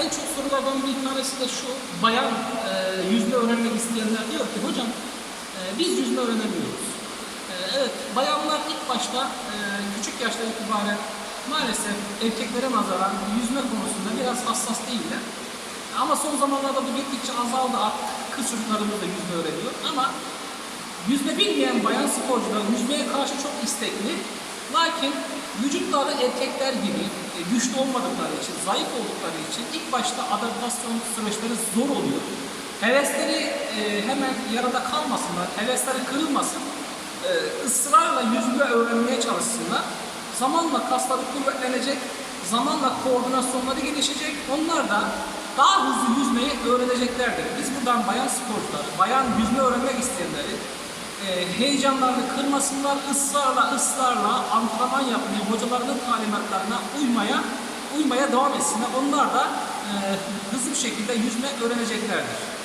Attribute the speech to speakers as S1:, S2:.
S1: en çok sorulardan bir tanesi de şu, bayan e, yüzme öğrenmek isteyenler diyor ki hocam e, biz yüzme öğrenemiyoruz. E, evet, bayanlar ilk başta e, küçük yaşta itibaren maalesef erkeklere nazaran yüzme konusunda biraz hassas değiller. Ama son zamanlarda bu gittikçe azaldı artık kız çocuklarımız da yüzme öğreniyor ama yüzme bilmeyen bayan sporcular yüzmeye karşı çok istekli. Lakin vücutları erkekler gibi e, güçlü olmadıkları için, zayıf oldukları için ilk başta adaptasyon süreçleri zor oluyor. Hevesleri e, hemen yarıda kalmasınlar, hevesleri kırılmasın. E, ısrarla yüzme öğrenmeye çalışsınlar. Zamanla kasları kuvvetlenecek, zamanla koordinasyonları gelişecek. Onlar da daha hızlı yüzmeyi öğreneceklerdir. Biz buradan bayan sporcuları, bayan yüzme öğrenmek isteyenleri heyecanlarını kırmasınlar, ısrarla ısrarla antrenman yapmaya, hocalarının talimatlarına uymaya uymaya devam etsinler. Onlar da e, hızlı bir şekilde yüzme öğreneceklerdir.